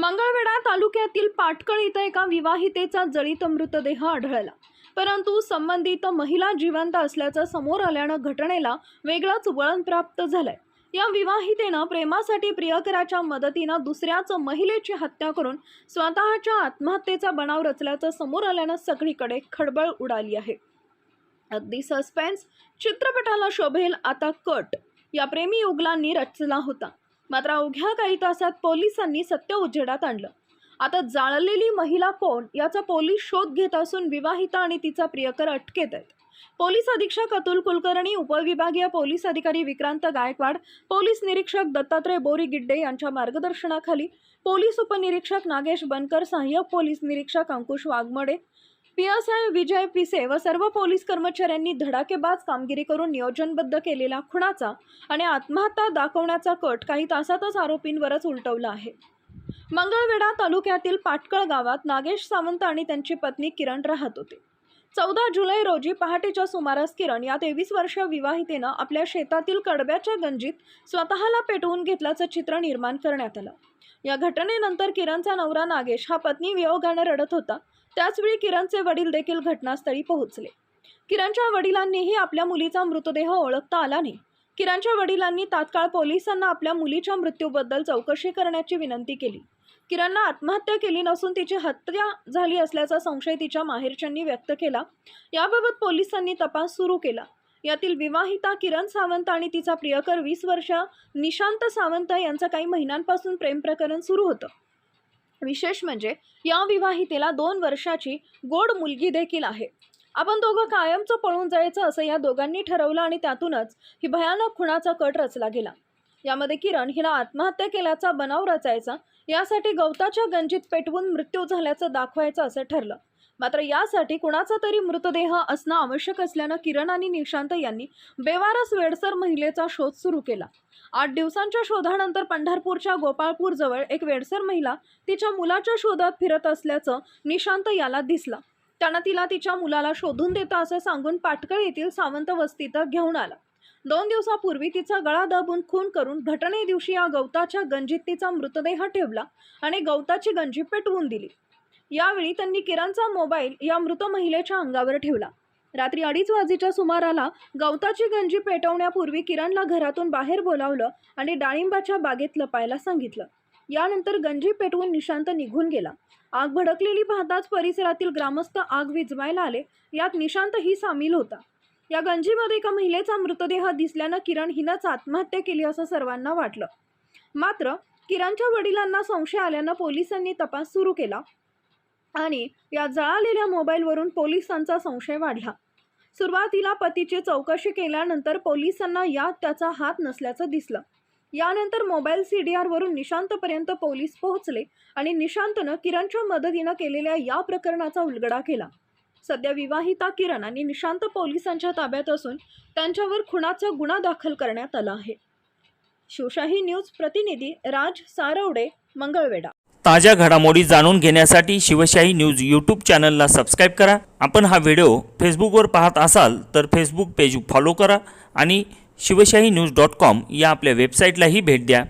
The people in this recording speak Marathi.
मंगळवेढा तालुक्यातील पाटकळ इथं एका विवाहितेचा जळीत मृतदेह आढळला. परंतु संबंधित महिला जिवंत असल्याचं समोर आल्यानं घटनेला वेगळंच वळण प्राप्त झालंय. या विवाहितेनं प्रेमासाठी प्रियकराच्या मदतीनं दुसऱ्याच महिलेची हत्या करून स्वतःच्या आत्महत्येचा बनाव रचल्याचं समोर आल्यानं सगळीकडे खळबळ उडाली आहे. अगदी सस्पेन्स चित्रपटाला शोभेल आता कट. या प्रेमी युगलांनी रचला होता. मात्र अवघ्या काही तासात पोलिसांनी सत्य उजेडात आणलं. आता जाळलेली महिला कोण याचा पोलीस शोध घेत असून विवाहिता आणि तिचा प्रियकर अटकेत आहेत. पोलीस अधीक्षक अतुल कुलकर्णी उपविभागीय पोलीस अधिकारी विक्रांत गायकवाड पोलीस निरीक्षक दत्तात्रय बोरी गिड्डे यांच्या मार्गदर्शनाखाली पोलीस उपनिरीक्षक नागेश बनकर सहाय्यक पोलीस निरीक्षक Ankush Waghmade P S I Vijay Pise व सर्व पोलीस कर्मचाऱ्यांनी धडाकेबाज कामगिरी करून नियोजनबद्ध केलेला खुणाचा आणि आत्महत्या दाखवण्याचा कट काही तासातच आरोपींवरच उलटवला आहे. मंगळवेढा तालुक्यातील पाटकळ गावात नागेश सावंत आणि त्यांची पत्नी किरण राहत होते. चौदा जुलै रोजी पहाटेच्या सुमारास किरण या तेवीस वर्षीय विवाहितेनं आपल्या शेतातील कडब्याच्या गंजीत स्वतःला पेटवून घेतल्याचं चित्र निर्माण करण्यात आलं. या घटनेनंतर किरणचा नवरा नागेश हा पत्नी वियोगानं रडत होता. त्याचवेळी किरणचे वडील देखील घटनास्थळी पोहोचले. किरणच्या वडिलांनीही आपल्या मुलीचा मृतदेह ओळखता आला नाही. किरणच्या वडिलांनी तात्काळ पोलिसांना आपल्या मुलीच्या मृत्यूबद्दल चौकशी करण्याची विनंती केली. किरणनं आत्महत्या केली नसून तिची हत्या झाली असल्याचा संशय तिच्या माहेरच्यांनी व्यक्त केला. याबाबत पोलिसांनी तपास सुरू केला. यातील विवाहिता किरण सावंत आणि तिचा प्रियकर वीस वर्ष निशांत सावंत यांचं काही महिन्यांपासून प्रेम प्रकरण सुरू होतं. विशेष म्हणजे या विवाहितेला दोन वर्षाची गोड मुलगी देखील आहे. आपण दोघं कायमचं पळून जायचं असं या दोघांनी ठरवलं आणि त्यातूनच ही भयानक खुणाचा कट रचला गेला. यामध्ये किरण हिला आत्महत्या केल्याचा बनाव रचायचा यासाठी गवताच्या गंजीत पेटवून मृत्यू झाल्याचं दाखवायचं असं ठरलं. मात्र यासाठी कुणाचा तरी मृतदेह असणं आवश्यक असल्यानं किरण आणि निशांत यांनी बेवारस वेडसर महिलेचा शोध सुरू केला. आठ दिवसांच्या शोधानंतर पंढरपूरच्या गोपाळपूरजवळ एक वेडसर महिला तिच्या मुलाच्या शोधात फिरत असल्याचं निशांत याला दिसला. त्यानं तिला तिच्या मुलाला शोधून देता असं सांगून पाटकळ येथील सावंत वस्तीत घेऊन आला. दोन दिवसापूर्वी तिचा गळा दाबून खून करून घटने दिवशी या गवताच्या गंजीत तिचा मृतदेह ठेवला आणि गवताची गंजी पेटवून दिली. यावेळी त्यांनी किरणचा मोबाईल या मृत महिलेच्या अंगावर ठेवला. रात्री अडीच वाजेच्या सुमाराला गवताची गंजी पेटवण्यापूर्वी किरणला घरातून बाहेर बोलावलं आणि डाळिंबाच्या बागेत लपायला सांगितलं. यानंतर गंजी पेटवून निशांत निघून गेला. आग भडकलेली पाहताच परिसरातील ग्रामस्थ आग विझवायला आले. यात निशांतही सामील होता. या गंजीमध्ये एका महिलेचा मृतदेह दिसल्यानं किरण हिनंच आत्महत्या केली असं सर्वांना वाटलं. मात्र किरणच्या वडिलांना संशय आल्यानं पोलिसांनी तपास सुरू केला आणि या जळालेल्या मोबाईलवरून पोलिसांचा संशय वाढला. सुरुवातीला पतीची चौकशी केल्यानंतर पोलिसांना यात त्याचा हात नसल्याचं दिसलं. यानंतर मोबाईल सी डी आरवरून निशांतपर्यंत पोलीस पोहोचले आणि निशांतनं किरणच्या मदतीनं केलेल्या या प्रकरणाचा उलगडा केला. सध्या विवाहिता किरण आणि निशांत पोलिसांच्या ताब्यात असून त्यांच्यावर खुणाचा गुन्हा दाखल करण्यात आला आहे. शिवशाही न्यूज प्रतिनिधी राज सारवडे मंगळवेढा. ताज्या घडामोडी जाणून घेण्यासाठी शिवशाही न्यूज यूट्यूब चॅनलला सबस्क्राईब करा. आपण हा व्हिडिओ फेसबुकवर पाहत असाल तर फेसबुक पेज फॉलो करा आणि शिवशाही न्यूज डॉट कॉम या आपल्या वेबसाईटलाही भेट द्या.